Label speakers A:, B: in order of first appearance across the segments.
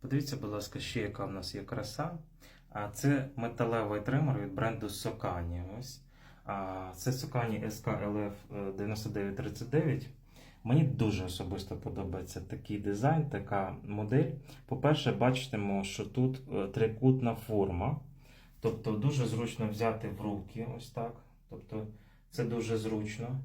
A: Подивіться, будь ласка, ще яка в нас є краса. А це металевий тример від бренду Sokani. Ось. А, Це Sokani SKLF 9939. Мені дуже особисто подобається такий дизайн, така модель. По-перше, бачимо, що тут е, трикутна форма. Тобто дуже зручно взяти в руки, ось так. Тобто це дуже зручно.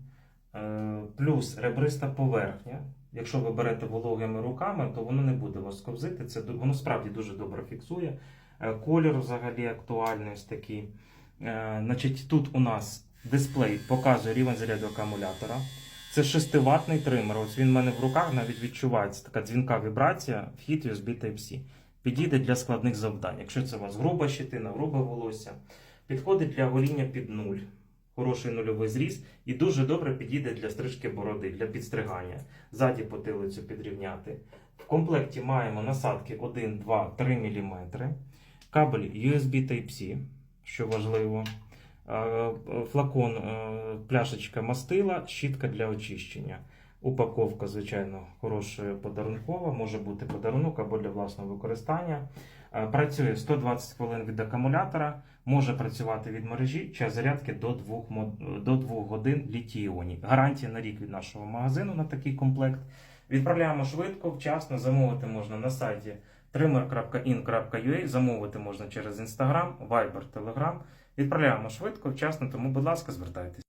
A: Е, Плюс ребриста поверхня. Якщо ви берете вологими руками, то воно не буде вас ковзити. Це воно справді дуже добре фіксує. Е, Колір взагалі актуальний ось такий. Е, Значить, тут у нас дисплей показує рівень заряду акумулятора. Це 6 ватний тример. Ось він в мене в руках навіть відчувається така дзвінка вібрація, вхід USB Type-C. Підійде для складних завдань. Якщо це у вас груба щетина, грубе волосся, підходить для гоління під нуль, хороший нульовий зріз і дуже добре підійде для стрижки бороди, для підстригання. Ззаді потилицю підрівняти. В комплекті маємо насадки 1, 2, 3 мм, кабель USB Type-C, що важливо. Е, Флакон, е, пляшечка мастила, щітка для очищення. Упаковка, звичайно, хороша подарункова, може бути подарунок або для власного використання. Е, Працює 120 хвилин від акумулятора, може працювати від мережі, час зарядки до 2, мо- до 2 годин літій-іонів. Гарантія на рік від нашого магазину на такий комплект. Відправляємо швидко, вчасно, замовити можна на сайті trimmer.in.ua, замовити можна через Instagram, Viber, Telegram. Відправляємо швидко, вчасно, тому, будь ласка, звертайтеся.